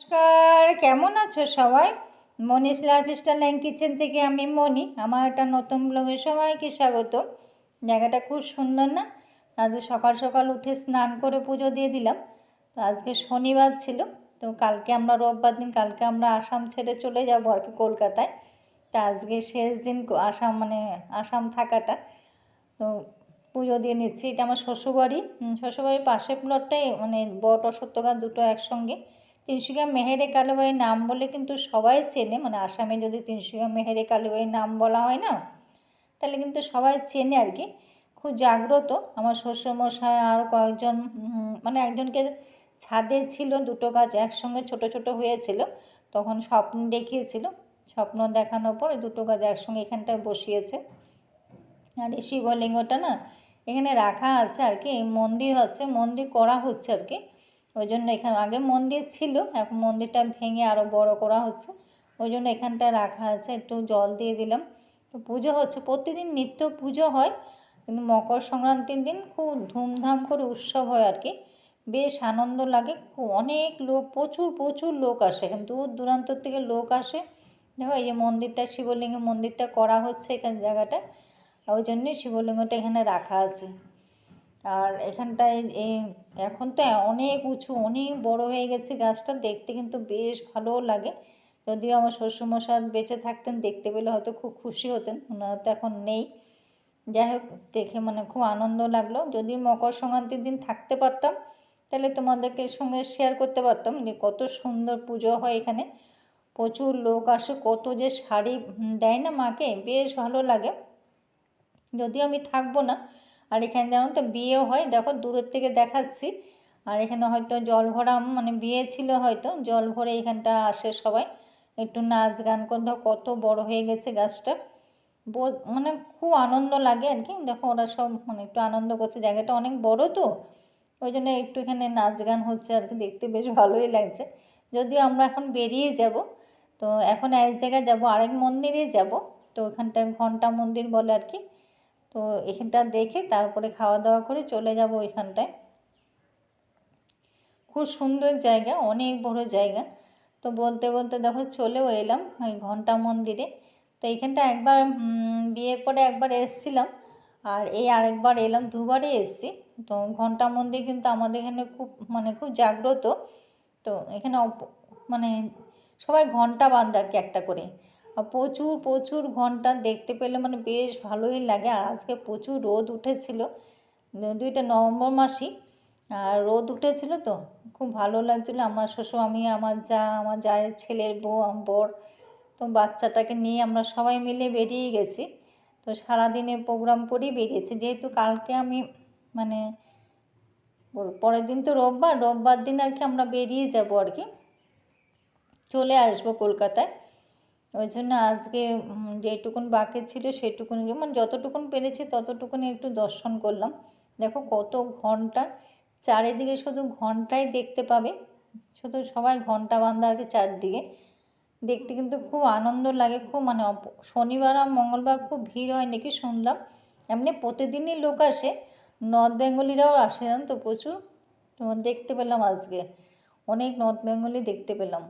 নমস্কার, কেমন আছো সবাই? মনীষ লাইফস্টাইল অ্যান্ড কিচেন থেকে আমি মনি। আমার একটা নতুন ব্লগে সবাইকে স্বাগত। জায়গাটা খুব সুন্দর না? আজকে সকাল সকাল উঠে স্নান করে পুজো দিয়ে দিলাম। তো আজকে শনিবার ছিল, তো কালকে আমরা রোববার দিন, কালকে আমরা আসাম ছেড়ে চলে যাব আর কি কলকাতায়। তা আজকে শেষ দিন আসাম মানে আসাম থাকাটা। তো পুজো দিয়ে নিচ্ছি। এটা আমার শ্বশুরবাড়ি। শ্বশুরবাড়ির পাশের প্লটটাই মানে বট অসত্য গাছ দুটো একসঙ্গে। তিনশিকা মেহেরে কালুবাইয়ের নাম বলে কিন্তু সবাই চেনে মানে আসামে যদি তিনশিকা মেহেরে কালুবাইয়ের নাম বলা হয় না, তাহলে কিন্তু সবাই চেনে আর কি। খুব জাগ্রত আমার শ্বশুরমশাই আর কয়েকজন মানে একজনকে ছাদে ছিল, দুটো গাছ একসঙ্গে ছোট ছোট হয়েছিল, তখন স্বপ্ন দেখিয়েছিল, স্বপ্ন দেখানোর পর দুটো গাছ একসঙ্গে এখানটায় বসিয়েছে। আর এই শিবলিঙ্গটা না এখানে রাখা আছে আর কি মন্দির হচ্ছে, মন্দির করা হচ্ছে আর কি। ওই জন্য এখানে আগে মন্দির ছিল, এখন মন্দিরটা ভেঙে আরও বড় করা হচ্ছে। ওই জন্য এখানটা রাখা আছে, একটু জল দিয়ে দিলাম। তো পুজো হচ্ছে, প্রতিদিন নিত্য পুজো হয়, কিন্তু মকর সংক্রান্তির দিন খুব ধুমধাম করে উৎসব হয় আর কি। বেশ আনন্দ লাগে অনেক লোক, প্রচুর প্রচুর লোক আসে, এখন দূর দূরান্তর থেকে লোক আসে। দেখো, এই যে মন্দিরটা শিবলিঙ্গের মন্দিরটা করা হচ্ছে এখানে জায়গাটা ওই জন্যই শিবলিঙ্গটা এখানে রাখা আছে। আর এখানটায় এই এখন তো অনেক উঁচু, অনেক বড় হয়ে গেছে গাছটা, দেখতে কিন্তু বেশ ভালোও লাগে। যদিও আমার শ্বশুরমশাই বেঁচে থাকতেন, দেখতে পেলে হয়তো খুব খুশি হতেন ওনারা তো এখন নেই। যাই হোক, দেখে মানে খুব আনন্দ লাগল। যদি মকর সংক্রান্তির দিন থাকতে পারতাম, তাহলে তোমাদেরকে সঙ্গে শেয়ার করতে পারতাম যে কত সুন্দর পুজো হয় এখানে। প্রচুর লোক আসে, কত যে শাড়ি দেয় না মাকে, বেশ ভালো লাগে। যদিও আমি থাকব না আর এখানে যেমন তো বিয়েও হয়, দেখো দূরের থেকে দেখাচ্ছি। আর এখানে হয়তো জল ভরা মানে বিয়ে ছিল হয়তো, জল ভরে এখানটা আসে সবাই। একটু নাচ গান করে, দেখো কত বড় হয়ে গেছে গাছটা। মানে খুব আনন্দ লাগে আর কি। দেখো ওরা সব মানে একটু আনন্দ করছে, জায়গাটা অনেক বড় তো। ওই জন্য একটু এখানে নাচ গান হচ্ছে আর কি, দেখতে বেশ ভালোই লাগছে। যদিও আমরা এখন বেরিয়ে যাব, তো এখন এক জায়গায় যাব, আরেক মন্দিরে যাব। তো ওখানটায় ঘণ্টা মন্দির বলে আর কি। তো এখানটা দেখে তারপরে খাওয়া দাওয়া করে চলে যাব ওইখানটায়। খুব সুন্দর জায়গা, অনেক বড় জায়গা। তো বলতে বলতে দেখো চলেও এলাম ওই ঘণ্টা মন্দিরে। তো এখানটা একবার বিয়ের পরে একবার এসছিলাম আর এই আরেকবার এলাম দুবারই এসেছি। তো ঘণ্টা মন্দির কিন্তু আমাদের এখানে খুব মানে খুব জাগ্রত। তো এখানে মানে সবাই ঘণ্টা বাঁধে আর কি একটা করে। প্রচুর প্রচুর ঘণ্টা দেখতে পেলে মানে বেশ ভালোই লাগে। আর আজকে প্রচুর রোদ উঠেছিল দুইটা নভেম্বর মাসই। আর রোদ উঠেছিল তো, খুব ভালো লাগছিল। আমার শ্বশুর, আমি, আমার যা, আমার জায়ের ছেলের বউ বর, তো বাচ্চাটাকে নিয়ে আমরা সবাই মিলে বেরিয়ে গেছি। তো সারাদিনে প্রোগ্রাম করেই বেরিয়েছি। যেহেতু কালকে আমি মানে পরের দিন তো রোববার রোববার দিন আর কি আমরা বেরিয়ে যাব আর কি। চলে আসব কলকাতায়। ওই জন্য আজকে যেটুকুন বাকি ছিল সেটুকুন মানে যতটুকুন পেরেছি ততটুকুনি একটু দর্শন করলাম। দেখো কত ঘণ্টা, চারিদিকে শুধু ঘন্টাই দেখতে পাবে। শুধু সবাই ঘণ্টা বান্ধা আর কি চারদিকে। দেখতে কিন্তু খুব আনন্দ লাগে, খুব মানে শনিবার আর মঙ্গলবার খুব ভিড় হয় নাকি শুনলাম। এমনি প্রতিদিনই লোক আসে, নর্থ বেঙ্গলিরাও আসে জানো তো প্রচুর। দেখতে পেলাম আজকে, অনেক নর্থ বেঙ্গলি দেখতে পেলাম।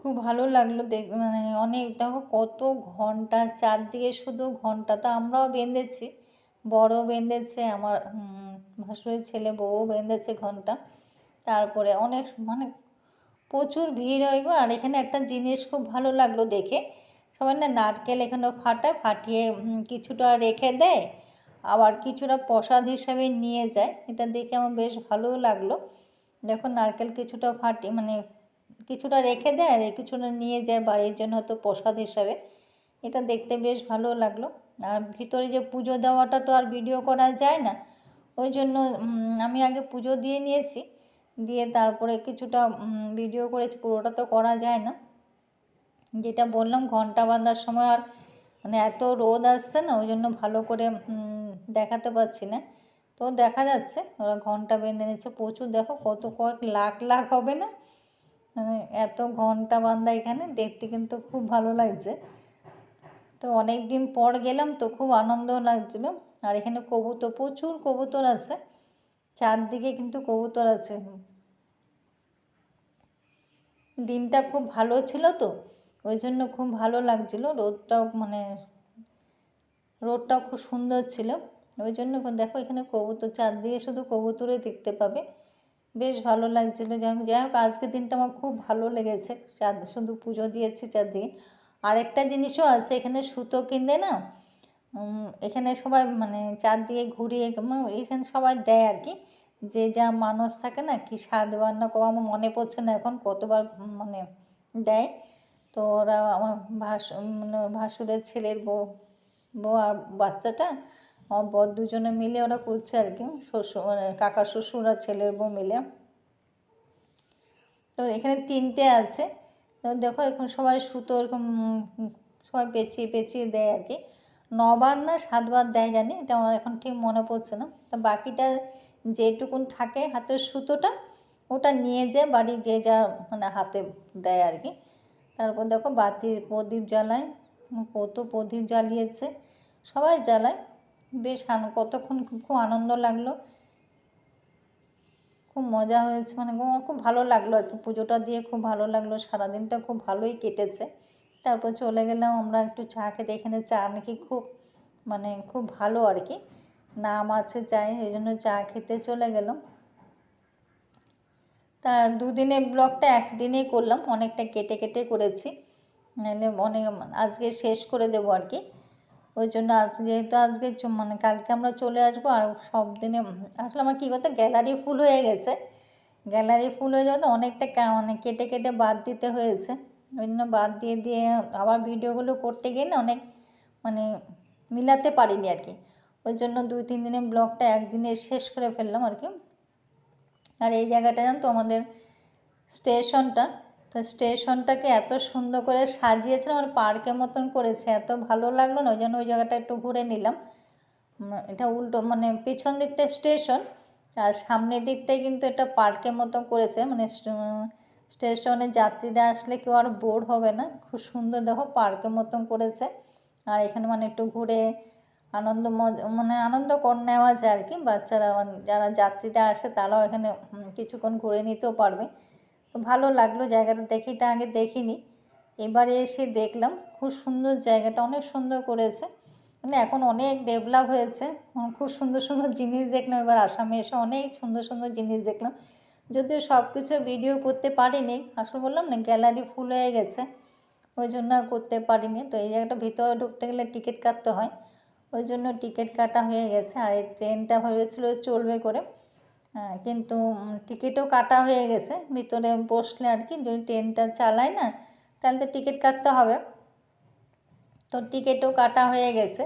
খুব ভালো লাগল দেখ মানে অনেক দেখো কত ঘণ্টা চারদিকে শুধু ঘণ্টা, তো আমরাও বেঁধেছি বড় বেঁধেছে, আমার ভাসুরের ছেলে বউও বেঁধেছে ঘণ্টা, তারপরে অনেক মানে প্রচুর ভিড় হয় গো, আর এখানে একটা জিনিস খুব ভালো লাগল দেখে, সবাই না নারকেল এখানে ফাটায় ফাটিয়ে কিছুটা রেখে দেয়, আবার কিছুটা প্রসাদ হিসাবে নিয়ে যায়, এটা দেখে আমার বেশ ভালোও লাগল, দেখো নারকেল কিছুটা ফাটি মানে কিছুটা রেখে দেয় আর কিছুটা নিয়ে যায় বাড়ির জন্য হয়তো প্রসাদ হিসাবে। এটা দেখতে বেশ ভালো লাগল। আর ভিতরে যে পুজো দেওয়াটা তো আর ভিডিও করা যায় না। ওই জন্য আমি আগে পুজো দিয়ে নিয়েছি। দিয়ে তারপরে কিছুটা ভিডিও করেছি। পুরোটা তো করা যায় না। যেটা বললাম, ঘণ্টা বাঁধার সময় আর মানে এত রোদ আসছে না, ওই জন্য ভালো করে দেখাতে পারছি না। তো দেখা যাচ্ছে, ওরা ঘণ্টা বেঁধে নিচ্ছে। প্রচুর দেখো কত কয়েক লাখ লাখ হবে না? এত ঘণ্টা বান্ধা এখানে, দেখতে কিন্তু খুব ভালো লাগছে। তো অনেক দিন পর গেলাম তো খুব আনন্দ লাগছিল। আর এখানে কবুতর, প্রচুর কবুতর আছে। চারদিকে কিন্তু কবুতর আছে। দিনটা খুব ভালো ছিল তো, ওই জন্য খুব ভালো লাগছিল। রোদটাও মানে রোদটাও খুব সুন্দর ছিল। ওই জন্য দেখো এখানে কবুতর, চারদিকে শুধু কবুতরে দেখতে পাবে। বেশ ভালো লাগছিল। যাই হোক যাই হোক, আজকের দিনটা আমার খুব ভালো লেগেছে। চার, শুধু পুজো দিয়েছি চারদিকে আরেকটা জিনিসও আছে, এখানে সুতো কিনতে না এখানে সবাই মানে চারদিকে ঘুরিয়ে এখানে সবাই দেয় আর কি। যে যা মানুষ থাকে না, কি সাতবার বান্না কম আমার মনে পড়ছে না এখন কতবার মানে দেয়। তো ওরা আমার ভাস মানে ভাসুরের ছেলের বউ বউ আর বাচ্চাটা আমার বর দুজনে মিলে ওরা করছে আর কি, শ্বশুর মানে কাকা শ্বশুর আর ছেলের বউ মিলে। তো এখানে তিনটে আছে। তো দেখো এখন সবাই সুতো এরকম সবাই পেঁচিয়ে পেঁচিয়ে দেয় আর কি। নবার না সাতবার দেয় জানি, এটা আমার এখন ঠিক মনে পড়ছে না। তো বাকিটা যেটুকুন থাকে হাতের সুতোটা, ওটা নিয়ে যায় বাড়ি যে যা মানে হাতে দেয় আর কি। তারপর দেখো বাতি, প্রদীপ জ্বালায়, কত প্রদীপ জ্বালিয়েছে, সবাই জ্বালায়। বেশ কতক্ষণ খুব আনন্দ লাগল। খুব মজা হয়েছে মানে খুব ভালো লাগল আর কি। পুজোটা দিয়ে খুব ভালো লাগল, সারাদিনটা খুব ভালোই কেটেছে। তারপর চলে গেলাম আমরা একটু চা খেতে, এখানে চা নাকি খুব মানে খুব ভালো আর কি। নাম আছে চায় এই জন্য চা খেতে চলে গেলাম। তা দুদিনের ব্লগটা একদিনেই করলাম, অনেকটা কেটে কেটে করেছি। নাহলে অনেক আজকে শেষ করে দেবো আর কি। ওই জন্য আজ যেহেতু আজকে মানে কালকে আমরা চলে আসব আর সব দিনে আসলে আমার কী করতে গ্যালারি ফুল হয়ে গেছে। গ্যালারি ফুল হয়ে যাওয়াতে অনেকটা মানে কেটে কেটে বাদ দিতে হয়েছে। ওই জন্য বাদ দিয়ে দিয়ে আবার ভিডিওগুলো করতে গিয়ে না অনেক মানে মিলাতে পারিনি আর কি। ওই জন্য দুই, তিন দিনের ব্লগটা একদিনে শেষ করে ফেললাম আর কি। আর এই জায়গাটা জানো তো আমাদের স্টেশনটা। তো স্টেশনটাকে এত সুন্দর করে সাজিয়েছিলাম মানে পার্কের মতন করেছে, এত ভালো লাগল না, ওই জন্য ওই জায়গাটা একটু ঘুরে নিলাম। এটা উল্টো মানে পেছন দিকটা স্টেশন, আর সামনের দিকটাই কিন্তু এটা পার্কের মতো করেছে মানে স্টেশনে যাত্রীরা আসলে কেউ আর বোর হবে না, খুব সুন্দর দেখো পার্কের মতন করেছে। আর এখানে মানে একটু ঘুরে আনন্দ মজা মানে আনন্দ কর নেওয়া যায় আর কি, বাচ্চারা মানে যারা যাত্রীরা আসে তারাও এখানে কিছুক্ষণ ঘুরে নিতেও পারবে। তো ভালো লাগল জায়গাটা দেখিটা আগে দেখিনি। এবারে এসে দেখলাম, খুব সুন্দর জায়গাটা, অনেক সুন্দর করেছে। মানে এখন অনেক ডেভেলপ হয়েছে খুব সুন্দর সুন্দর জিনিস দেখলাম। এবার আসামে এসে অনেক সুন্দর সুন্দর জিনিস দেখলাম। যদিও সব কিছু ভিডিও করতে পারিনি, আসলে বললাম না, গ্যালারি ফুল হয়ে গেছে, ওই জন্য করতে পারিনি। তো এই জায়গাটা ভিতরে ঢুকতে গেলে টিকিট কাটতে হয়, ওই জন্য টিকিট কাটা হয়ে গেছে। আর এই ট্রেনটা হয়েছিল, চলবে করে। কিন্তু টিকিটও কাটা হয়ে গেছে। ভিতরে বসলে আর কি, যদি ট্রেনটা চালায় না, তাহলে তো টিকিট কাটতে হবে। তো টিকিটও কাটা হয়ে গেছে।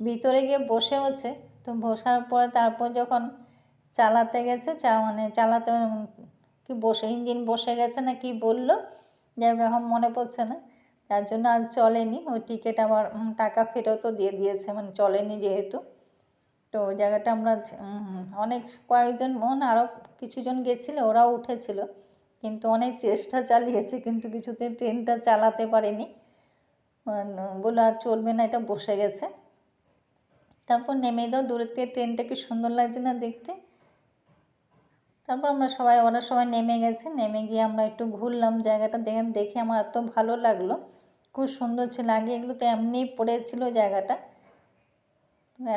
ভিতরে গিয়ে বসে হচ্ছে। তো বসার পরে তারপর যখন চালাতে গেছে, চা মানে চালাতে কি বসে, ইঞ্জিন বসে গেছে না কি বলল, যাই হোক, এখন মনে পড়ছে না। তার জন্য আর চলেনি। ওই টিকিট আবার টাকা ফেরতও দিয়ে দিয়েছে। মানে চলেনি যেহেতু। তো ওই জায়গাটা আমরা অনেক কয়েকজন মন আরও কিছুজন গেছিল, ওরাও উঠেছিল। কিন্তু অনেক চেষ্টা চালিয়েছে, কিন্তু কিছুতে ট্রেনটা চালাতে পারেনি। বলে আর চলবে না, এটা বসে গেছে। তারপর নেমে দাও দূরের থেকে ট্রেনটা কি সুন্দর লাগছে না দেখতে? তারপর আমরা সবাই, ওরা সবাই নেমে গেছে। নেমে গিয়ে আমরা একটু ঘুরলাম জায়গাটা, দেখে দেখে আমার এত ভালো লাগল। খুব সুন্দর ছিল। আগে এগুলো তো এমনিই পড়েছিল জায়গাটা।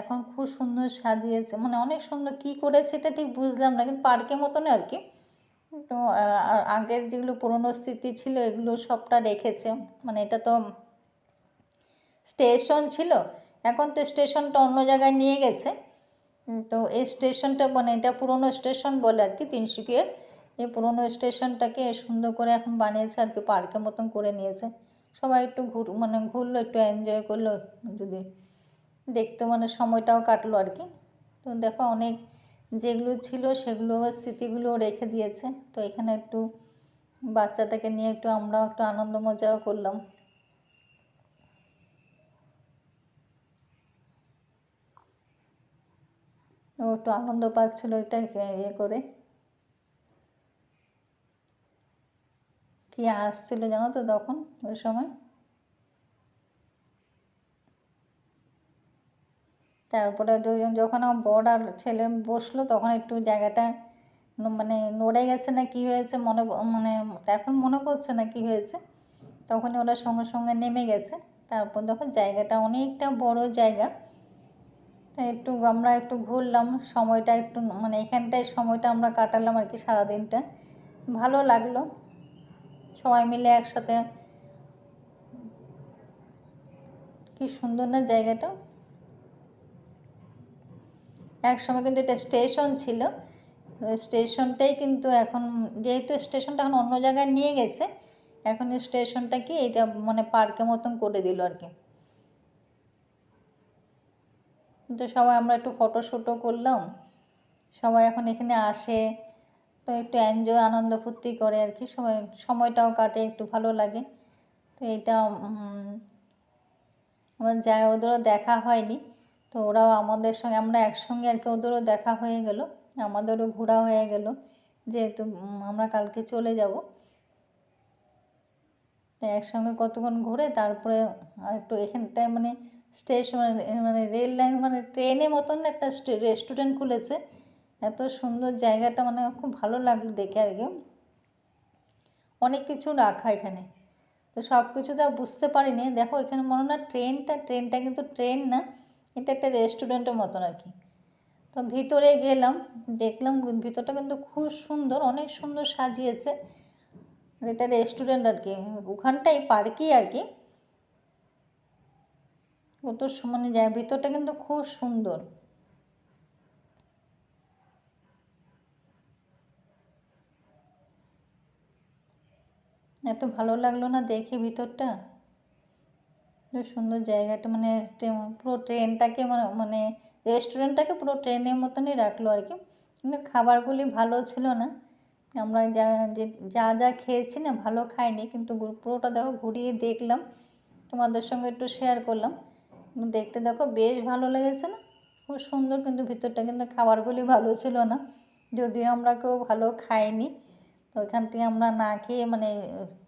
এখন খুব সুন্দর সাজিয়েছে। মানে অনেক সুন্দর কি করেছে এটা ঠিক বুঝলাম না, কিন্তু পার্কের মতন আর কি। তো আগের যেগুলো পুরনো স্মৃতি ছিল এগুলো সবটা রেখেছে। মানে এটা তো স্টেশন ছিল, এখন তো স্টেশনটা অন্য জায়গায় নিয়ে গেছে। তো এই স্টেশনটা মানে এটা পুরনো স্টেশন বলে আর কি তিনসুকিয়া এই পুরনো স্টেশনটাকে সুন্দর করে এখন বানিয়েছে আর কি, পার্কের মতন করে নিয়েছে। সবাই একটু ঘুর মানে ঘুরলো, একটু এনজয় করল যদি দেখতে মানে সময়টাও কাটলো আর কি। তো দেখো অনেক যেগুলো ছিল সেগুলো স্মৃতিগুলো রেখে দিয়েছে। তো এখানে একটু বাচ্চাটাকে নিয়ে একটু আমরাও একটু আনন্দ মজাও করলাম। ও একটু আনন্দ পাচ্ছিল এটা ইয়ে করে। কি আসছিল জানো তো তখন ওই সময়? তারপরে যখন আমার বড় আর ছেলে বসল, তখন একটু জায়গাটা মানে নড়ে গেছে না কি হয়েছে মনে মানে এখন মনে পড়ছে না কি হয়েছে। তখনই ওরা সঙ্গে সঙ্গে নেমে গেছে। তারপর দেখো জায়গাটা অনেকটা বড় জায়গা। একটু আমরা একটু ঘুরলাম, সময়টা একটু মানে এখানটায় সময়টা আমরা কাটালাম আর কি সারাদিনটা। ভালো লাগল। সবাই মিলে একসাথে কি সুন্দর না জায়গাটা। এক সময় কিন্তু এটা স্টেশন ছিল। স্টেশনটাই কিন্তু এখন যেহেতু স্টেশনটা এখন অন্য জায়গায় নিয়ে গেছে এখন স্টেশনটা কি এটা মানে পার্কের মতন করে দিল আর কি। তো সবাই আমরা একটু ফটো শুটও করলাম। সবাই এখন এখানে আসে তো একটু এনজয় আনন্দ ফুর্তি করে আর কি। সময় সময়টাও কাটে একটু ভালো লাগে। তো উম, আমার যায় ওদেরও দেখা হয়নি। তো ওরাও আমাদের সঙ্গে, আমরা একসঙ্গে আর কি, ওদেরও দেখা হয়ে গেল, আমাদেরও ঘোরা হয়ে গেল, যেহেতু আমরা কালকে চলে যাব। তো একসঙ্গে কতক্ষণ ঘুরে তারপরে একটু এখানটায় মানে স্টেশন মানে রেল লাইন মানে ট্রেনের মতন একটা রেস্টুরেন্ট খুলেছে। এত সুন্দর জায়গাটা মানে খুব ভালো লাগল দেখে আর কি। অনেক কিছু রাখা এখানে। তো সব কিছু তো বুঝতে পারিনি। দেখো এখানে মনে না ট্রেনটা ট্রেনটা কিন্তু ট্রেন না। এটা একটা রেস্টুরেন্টের মতন আর কি। তো ভিতরে গেলাম, দেখলাম ভিতরটা কিন্তু খুব সুন্দর, অনেক সুন্দর সাজিয়েছে। এটা রেস্টুরেন্ট আর কি ওখানটাই পার্কই আর কি। কত মানে যায় ভিতরটা কিন্তু খুব সুন্দর। এত ভালো লাগল না দেখে ভিতরটা? সুন্দর জায়গাটা মানে পুরো ট্রেনটাকে মানে মানে রেস্টুরেন্টটাকে পুরো ট্রেনের মতনই রাখল আর কি। কিন্তু খাবারগুলি ভালো ছিল না। আমরা যা, যে, যা যা খেয়েছি না, ভালো খাইনি, কিন্তু পুরোটা দেখো ঘুরিয়ে দেখলাম। তোমাদের সঙ্গে একটু শেয়ার করলাম। দেখতে দেখো বেশ ভালো লেগেছে না? খুব সুন্দর কিন্তু ভিতরটা, কিন্তু খাবারগুলি ভালো ছিল না। যদিও আমরা কেউ ভালো খাইনি, তো ওইখান থেকে আমরা না খেয়ে মানে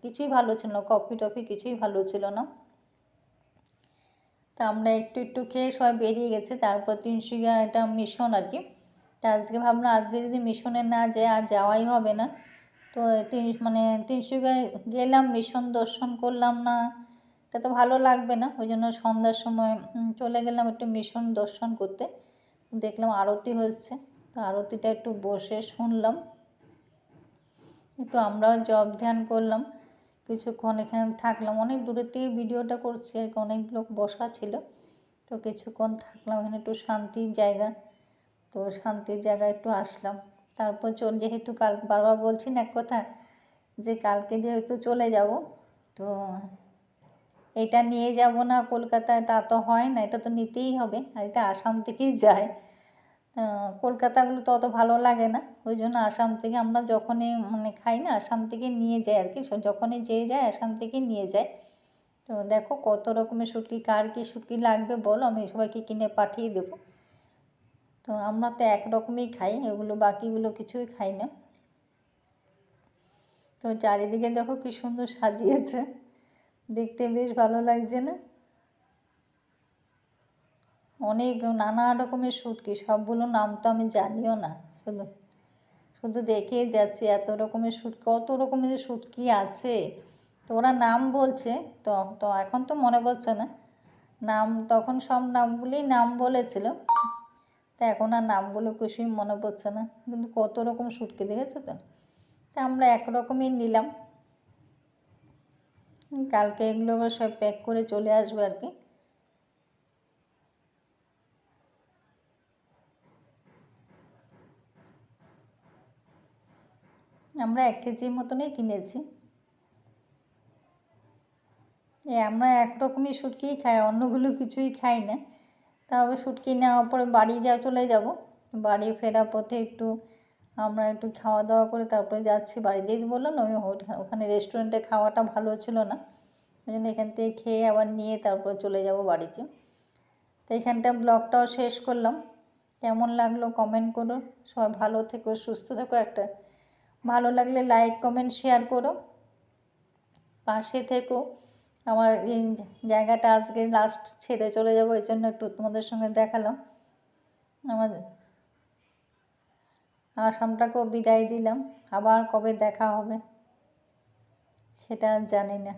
কিছুই ভালো ছিল না, কফি টফি কিছুই ভালো ছিল না। তা আমরা একটু একটু খেয়ে সবাই বেরিয়ে গেছে। তারপর তিনশিকা এটা মিশন আর কি। তা আজকে ভাবলাম, আজকে যদি মিশনে না যাই আর যাওয়াই হবে না। তো তিন মানে তিনশিকায় গেলাম মিশন দর্শন করলাম না। এটা তো ভালো লাগবে না। ওই জন্য সন্ধ্যার সময় চলে গেলাম একটু মিশন দর্শন করতে। দেখলাম আরতি হচ্ছে। তো আরতিটা একটু বসে শুনলাম। একটু আমরাও জব ধ্যান করলাম। কিছুক্ষণ এখানে থাকলাম। অনেক থেকে ভিডিওটা করছি আর অনেক লোক বসা ছিল। তো কিছুক্ষণ থাকলাম এখানে, একটু শান্তির জায়গা। তো শান্তির জায়গায় একটু আসলাম। তারপর চল, যেহেতু কাল, বারবার বলছি না এক কথা, যে কালকে যেহেতু চলে যাব, তো এটা নিয়ে যাব না কলকাতায়, তা তো হয় না, এটা তো নিতেই হবে। আর এটা আসাম থেকেই যায়। কলকাতাগুলো তো অত ভালো লাগে না। ওই জন্য আসাম থেকে আমরা যখনই মানে খাই না, আসাম থেকে নিয়ে যাই আর কি। যখনই যে যায় আসাম থেকে নিয়ে যায়। তো দেখো কত রকমের শুটকি, কার কী শুটকি লাগবে বলো, আমি সবাইকে কিনে পাঠিয়ে দেবো। তো আমরা তো একরকমই খাই, এগুলো বাকিগুলো কিছুই খাই না। তো চারিদিকে দেখো কি সুন্দর সাজিয়েছে। দেখতে বেশ ভালো লাগছে না? অনেক নানা রকমের শুটকি, সবগুলো নাম তো আমি জানিও না। শুধু শুধু দেখেই যাচ্ছি এত রকমের শুট, কত রকমের যে শুটকি আছে। তো ওরা নাম বলছে, তো তো এখন তো মনে পড়ছে না। নাম, তখন সব নামগুলোই নাম বলেছিল। তা এখন আর নামগুলো কিছুই মনে পড়ছে না। কিন্তু কত রকম শুটকি দেখেছ তো? তা আমরা একরকমই নিলাম। কালকে এগুলো সব প্যাক করে চলে আসবে আর কি। আমরা এক কেজির মতনই কিনেছি। এ, আমরা একরকমই শুটকিই খাই, অন্যগুলো কিছুই খাই না। তারপর শুটকি নেওয়ার পরে বাড়ি যা চলে যাব। বাড়ি ফেরার পথে একটু আমরা একটু খাওয়া দাওয়া করে তারপরে যাচ্ছি বাড়ি। যেহেতু বললাম না, ওই ওখানে রেস্টুরেন্টে খাওয়াটা ভালো ছিল না। ওই জন্য এখান থেকে খেয়ে আবার নিয়ে তারপরে চলে যাব বাড়িতে। তো এখানটা ব্লগটাও শেষ করলাম। কেমন লাগল কমেন্ট করো। সবাই ভালো থেকো, সুস্থ থেকো একটা। ভালো লাগলে লাইক কমেন্ট শেয়ার করো। পাশে থেকো। আমার এই জায়গাটা আজকে লাস্ট ছেড়ে চলে যাব, এই জন্য একটু তোমাদের সঙ্গে দেখালাম। আমার আসামটাকেও বিদায় দিলাম। আবার কবে দেখা হবে, সেটা জানি না।